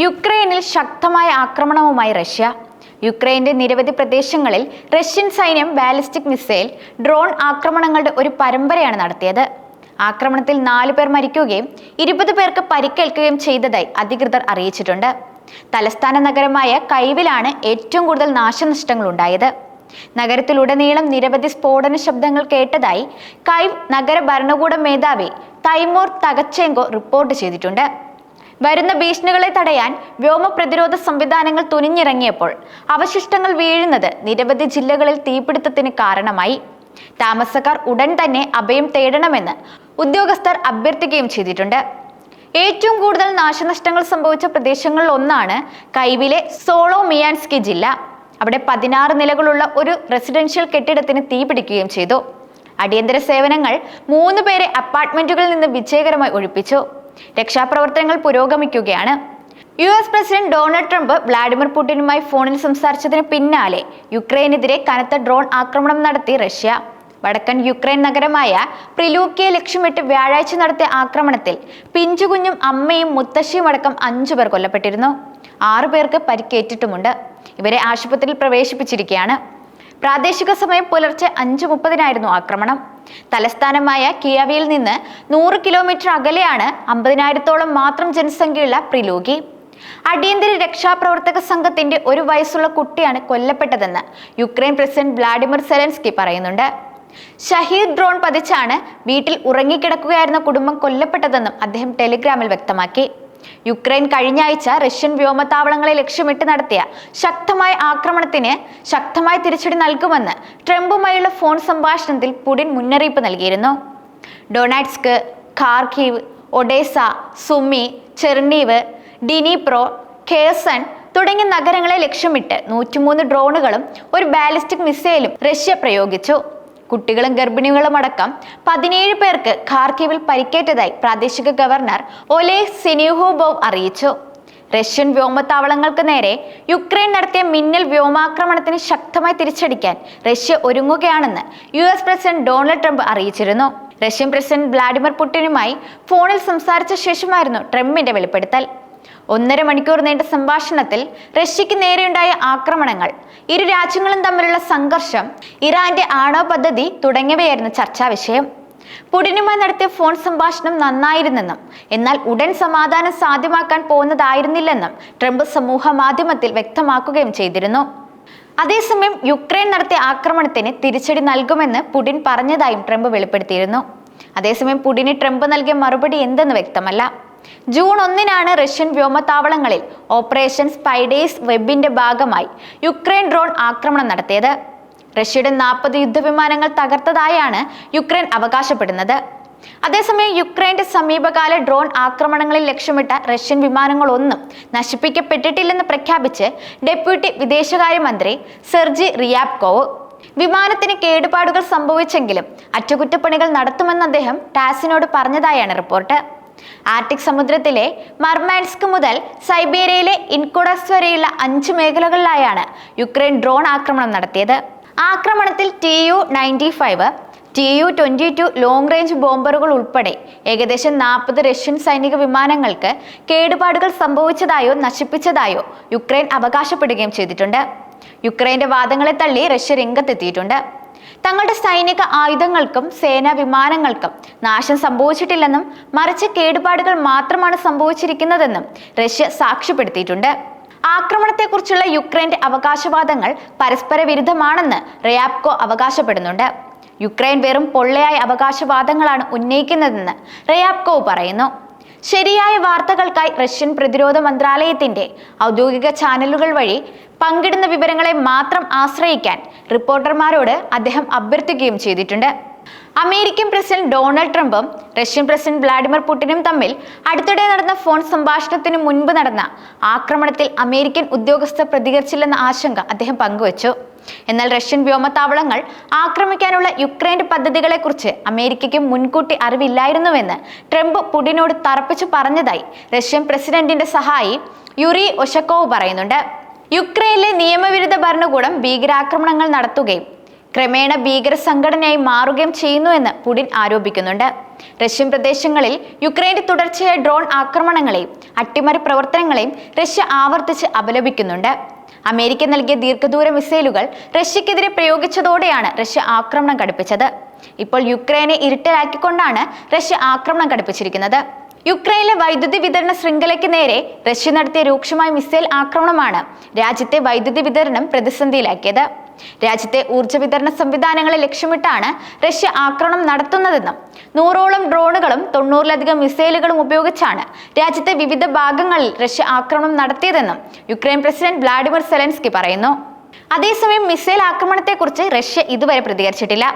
യുക്രൈനിൽ ശക്തമായ ആക്രമണവുമായി റഷ്യ. യുക്രൈന്റെ നിരവധി പ്രദേശങ്ങളിൽ റഷ്യൻ സൈന്യം ബാലിസ്റ്റിക് മിസൈൽ ഡ്രോൺ ആക്രമണങ്ങളുടെ ഒരു പരമ്പരയാണ് നടത്തിയത്. ആക്രമണത്തിൽ നാലു പേർ മരിക്കുകയും ഇരുപത് പേർക്ക് പരിക്കേൽക്കുകയും ചെയ്തതായി അധികൃതർ അറിയിച്ചിട്ടുണ്ട്. തലസ്ഥാന നഗരമായ കൈവിലാണ് ഏറ്റവും കൂടുതൽ നാശനഷ്ടങ്ങൾ ഉണ്ടായത് നഗരത്തിലുടനീളം നിരവധി സ്ഫോടന ശബ്ദങ്ങൾ കേട്ടതായി കൈവ് നഗര ഭരണകൂട മേധാവി തൈമൂർ തകച്ചെങ്കോ റിപ്പോർട്ട് ചെയ്തിട്ടുണ്ട്. വരുന്ന ഭീഷണികളെ തടയാൻ വ്യോമ പ്രതിരോധ സംവിധാനങ്ങൾ തുനിഞ്ഞിറങ്ങിയപ്പോൾ അവശിഷ്ടങ്ങൾ വീഴുന്നത് നിരവധി ജില്ലകളിൽ തീപിടുത്തത്തിന് കാരണമായി. താമസക്കാർ ഉടൻ തന്നെ അഭയം തേടണമെന്ന് ഉദ്യോഗസ്ഥർ അഭ്യർത്ഥിക്കുകയും ചെയ്തിട്ടുണ്ട്. ഏറ്റവും കൂടുതൽ നാശനഷ്ടങ്ങൾ സംഭവിച്ച പ്രദേശങ്ങളിൽ ഒന്നാണ് കൈവിലെ സോളോ മിയാൻസ്കി ജില്ല. അവിടെ പതിനാറ് നിലകളുള്ള ഒരു റെസിഡൻഷ്യൽ കെട്ടിടത്തിന് തീപിടിക്കുകയും ചെയ്തു. അടിയന്തര സേവനങ്ങൾ മൂന്ന് പേരെ അപ്പാർട്ട്മെന്റുകളിൽ നിന്ന് വിജയകരമായി ഒഴിപ്പിച്ചു. രക്ഷാപ്രവർത്തനങ്ങൾ പുരോഗമിക്കുകയാണ്. U S president Donald Trump Vladimir പുടിനുമായി ഫോണിൽ സംസാരിച്ചതിന് പിന്നാലെ യുക്രൈനെതിരെ കനത്ത ഡ്രോൺ ആക്രമണം നടത്തി റഷ്യ. വടക്കൻ യുക്രൈൻ നഗരമായ പ്രിലൂക്കിയെ ലക്ഷ്യമിട്ട് വ്യാഴാഴ്ച നടത്തിയ ആക്രമണത്തിൽ പിഞ്ചുകുഞ്ഞും അമ്മയും മുത്തശ്ശിയും അടക്കം അഞ്ചു പേർ കൊല്ലപ്പെട്ടിരുന്നു. ആറു പേർക്ക് പരിക്കേറ്റിട്ടുമുണ്ട്. ഇവരെ ആശുപത്രിയിൽ പ്രവേശിപ്പിച്ചിരിക്കുകയാണ്. പ്രാദേശിക സമയം പുലർച്ചെ അഞ്ചു മുപ്പതിനായിരുന്നു ആക്രമണം. തലസ്ഥാനമായ കിയവിയിൽ നിന്ന് നൂറ് കിലോമീറ്റർ അകലെയാണ് അമ്പതിനായിരത്തോളം മാത്രം ജനസംഖ്യയുള്ള പ്രിലോഗി. അടിയന്തര രക്ഷാപ്രവർത്തക സംഘത്തിന്റെ ഒരു വയസ്സുള്ള കുട്ടിയാണ് കൊല്ലപ്പെട്ടതെന്ന് യുക്രൈൻ പ്രസിഡന്റ് വ്ളാഡിമിർ സെലൻസ്കി പറയുന്നുണ്ട്. ഷഹീദ് ഡ്രോൺ പതിച്ചാണ് വീട്ടിൽ ഉറങ്ങിക്കിടക്കുകയായിരുന്ന കുടുംബം കൊല്ലപ്പെട്ടതെന്നും അദ്ദേഹം ടെലിഗ്രാമിൽ വ്യക്തമാക്കി. യുക്രൈൻ കഴിഞ്ഞ ആഴ്ച റഷ്യൻ വ്യോമത്താവളങ്ങളെ ലക്ഷ്യമിട്ട് നടത്തിയ ശക്തമായ ആക്രമണത്തിന് ശക്തമായ തിരിച്ചടി നൽകുമെന്ന് ട്രംപുമായുള്ള ഫോൺ സംഭാഷണത്തിൽ പുടിൻ മുന്നറിയിപ്പ് നൽകിയിരുന്നു. Donetsk Kharkiv Odesa Sumy Chernihiv Dnipro Kherson തുടങ്ങിയ നഗരങ്ങളെ ലക്ഷ്യമിട്ട് നൂറ്റിമൂന്ന് ഡ്രോണുകളും ഒരു ബാലിസ്റ്റിക് മിസൈലും റഷ്യ പ്രയോഗിച്ചു. കുട്ടികളും ഗർഭിണികളും അടക്കം പതിനേഴ് പേർക്ക് ഖാർക്കിവിൽ പരിക്കേറ്റതായി പ്രാദേശിക ഗവർണർ ഒലേ സിനിഹോബോവ് അറിയിച്ചു. റഷ്യൻ വ്യോമത്താവളങ്ങൾക്ക് നേരെ യുക്രൈൻ നടത്തിയ മിന്നൽ വ്യോമാക്രമണത്തിന് ശക്തമായി തിരിച്ചടിക്കാൻ Russia ഒരുങ്ങുകയാണെന്ന് U S president Donald Trump അറിയിച്ചിരുന്നു. റഷ്യൻ പ്രസിഡന്റ് വ്ളാഡിമിർ പുടിനുമായി ഫോണിൽ സംസാരിച്ച ശേഷമായിരുന്നു ട്രംപിന്റെ വെളിപ്പെടുത്തൽ. ഒന്നര മണിക്കൂർ നീണ്ട സംഭാഷണത്തിൽ റഷ്യക്ക് നേരെയുണ്ടായ ആക്രമണങ്ങൾ ഇരു രാജ്യങ്ങളും തമ്മിലുള്ള സംഘർഷം ഇറാന്റെ ആണവ പദ്ധതി തുടങ്ങിയവയായിരുന്നു ചർച്ചാ വിഷയം. പുടിനുമായി നടത്തിയ ഫോൺ സംഭാഷണം നന്നായിരുന്നെന്നും എന്നാൽ ഉടൻ സമാധാനം സാധ്യമാക്കാൻ പോകുന്നതായിരുന്നില്ലെന്നും ട്രംപ് സമൂഹ മാധ്യമത്തിൽ വ്യക്തമാക്കുകയും ചെയ്തിരുന്നു. അതേസമയം യുക്രൈൻ നടത്തിയ ആക്രമണത്തിന് തിരിച്ചടി നൽകുമെന്ന് പുടിൻ പറഞ്ഞതായും ട്രംപ് വെളിപ്പെടുത്തിയിരുന്നു. അതേസമയം പുടിന് ട്രംപ് നൽകിയ മറുപടി എന്തെന്ന് വ്യക്തമല്ല. ജൂൺ ഒന്നിനാണ് റഷ്യൻ വ്യോമത്താവളങ്ങളിൽ ഓപ്പറേഷൻ സ്പൈഡേസ് വെബിന്റെ ഭാഗമായി യുക്രൈൻ ഡ്രോൺ ആക്രമണം നടത്തിയത്. റഷ്യയുടെ നാൽപ്പത് യുദ്ധവിമാനങ്ങൾ തകർത്തതായാണ് യുക്രൈൻ അവകാശപ്പെടുന്നത്. അതേസമയം യുക്രൈന്റെ സമീപകാല ഡ്രോൺ ആക്രമണങ്ങളിൽ ലക്ഷ്യമിട്ട റഷ്യൻ വിമാനങ്ങളൊന്നും നശിപ്പിക്കപ്പെട്ടിട്ടില്ലെന്ന് പ്രഖ്യാപിച്ച് ഡെപ്യൂട്ടി വിദേശകാര്യമന്ത്രി സെർജി റിയാബ്കോവ്. വിമാനത്തിന് കേടുപാടുകൾ സംഭവിച്ചെങ്കിലും അറ്റകുറ്റപ്പണികൾ നടത്തുമെന്ന് അദ്ദേഹം ടാസിനോട് പറഞ്ഞതായാണ് റിപ്പോർട്ട്. ആർട്ടിക് സമുദ്രത്തിലെ മർമാൻസ്ക് മുതൽ സൈബീരിയയിലെ ഇൻകുഡസ് വരെയുള്ള അഞ്ച് മേഖലകളിലായാണ് യുക്രൈൻ ഡ്രോൺ ആക്രമണം നടത്തിയത്. ആക്രമണത്തിൽ T U ninety five T U two long range ബോംബറുകൾ ഉൾപ്പെടെ ഏകദേശം നാൽപ്പത് റഷ്യൻ സൈനിക വിമാനങ്ങൾക്ക് കേടുപാടുകൾ സംഭവിച്ചതായോ നശിപ്പിച്ചതായോ യുക്രൈൻ അവകാശപ്പെടുകയും ചെയ്തിട്ടുണ്ട്. യുക്രൈന്റെ വാദങ്ങളെ തള്ളി റഷ്യ രംഗത്തെത്തിയിട്ടുണ്ട്. തങ്ങളുടെ സൈനിക ആയുധങ്ങൾക്കും സേനാ വിമാനങ്ങൾക്കും നാശം സംഭവിച്ചിട്ടില്ലെന്നും മറിച്ച് കേടുപാടുകൾ മാത്രമാണ് സംഭവിച്ചിരിക്കുന്നതെന്നും റഷ്യ സാക്ഷ്യപ്പെടുത്തിയിട്ടുണ്ട്. ആക്രമണത്തെക്കുറിച്ചുള്ള യുക്രൈന്റെ അവകാശവാദങ്ങൾ പരസ്പര വിരുദ്ധമാണെന്ന് റയാപ്കോ അവകാശപ്പെടുന്നുണ്ട്. യുക്രൈൻ വെറും പൊള്ളയായ അവകാശവാദങ്ങളാണ് ഉന്നയിക്കുന്നതെന്ന് റയാപ്കോവ് പറയുന്നു. ശരിയായ വാർത്തകൾക്കായി റഷ്യൻ പ്രതിരോധ മന്ത്രാലയത്തിന്റെ ഔദ്യോഗിക ചാനലുകൾ വഴി പങ്കിടുന്ന വിവരങ്ങളെ മാത്രം ആശ്രയിക്കാൻ റിപ്പോർട്ടർമാരോട് അദ്ദേഹം അഭ്യർത്ഥിക്കുകയും ചെയ്തിട്ടുണ്ട്. അമേരിക്കൻ പ്രസിഡന്റ് ഡൊണാൾഡ് ട്രംപും റഷ്യൻ പ്രസിഡന്റ് വ്ളാഡിമിർ പുടിനും തമ്മിൽ അടുത്തിടെ നടന്ന ഫോൺ സംഭാഷണത്തിന് മുൻപ് നടന്ന ആക്രമണത്തിൽ അമേരിക്കൻ ഉദ്യോഗസ്ഥർ പ്രതികരിച്ചില്ലെന്ന ആശങ്ക അദ്ദേഹം പങ്കുവച്ചു. എന്നാൽ റഷ്യൻ വ്യോമത്താവളങ്ങൾ ആക്രമിക്കാനുള്ള യുക്രൈന്റെ പദ്ധതികളെക്കുറിച്ച് അമേരിക്കയ്ക്ക് മുൻകൂട്ടി അറിവില്ലായിരുന്നുവെന്ന് ട്രംപ് പുടിനോട് തറപ്പിച്ചു പറഞ്ഞതായി റഷ്യൻ പ്രസിഡന്റിന്റെ സഹായി യുറി ഒഷക്കോവ് പറയുന്നുണ്ട്. യുക്രൈനിലെ നിയമവിരുദ്ധ ഭരണകൂടം ഭീകരാക്രമണങ്ങൾ നടത്തുകയും ക്രമേണ ഭീകര സംഘടനയായി മാറുകയും ചെയ്യുന്നുവെന്ന് പുടിൻ ആരോപിക്കുന്നുണ്ട്. റഷ്യൻ പ്രദേശങ്ങളിൽ യുക്രൈന്റെ തുടർച്ചയായ ഡ്രോൺ ആക്രമണങ്ങളെയും അട്ടിമറി പ്രവർത്തനങ്ങളെയും റഷ്യ ആവർത്തിച്ച് അപലപിക്കുന്നുണ്ട്. അമേരിക്ക നൽകിയ ദീർഘദൂര മിസൈലുകൾ റഷ്യക്കെതിരെ പ്രയോഗിച്ചതോടെയാണ് റഷ്യ ആക്രമണം കടുപ്പിച്ചത് ഇപ്പോൾ യുക്രൈനെ ഇരുട്ടലാക്കിക്കൊണ്ടാണ് റഷ്യ ആക്രമണം കടുപ്പിച്ചിരിക്കുന്നത് യുക്രൈനിലെ വൈദ്യുതി വിതരണ ശൃംഖലയ്ക്ക് നേരെ റഷ്യ നടത്തിയ രൂക്ഷമായ മിസൈൽ ആക്രമണമാണ് രാജ്യത്തെ വൈദ്യുതി വിതരണം പ്രതിസന്ധിയിലാക്കിയത്. രാജ്യത്തെ ഊർജ വിതരണ സംവിധാനങ്ങളെ ലക്ഷ്യമിട്ടാണ് റഷ്യ ആക്രമണം നടത്തുന്നതെന്നും നൂറോളം ഡ്രോണുകളും തൊണ്ണൂറിലധികം മിസൈലുകളും ഉപയോഗിച്ചാണ് രാജ്യത്തെ വിവിധ ഭാഗങ്ങളിൽ റഷ്യ ആക്രമണം നടത്തിയതെന്നും യുക്രൈൻ പ്രസിഡന്റ് വ്ളാഡിമിർ സെലൻസ്കി പറയുന്നു. അതേസമയം മിസൈൽ ആക്രമണത്തെക്കുറിച്ച് റഷ്യ ഇതുവരെ പ്രതികരിച്ചിട്ടില്ല.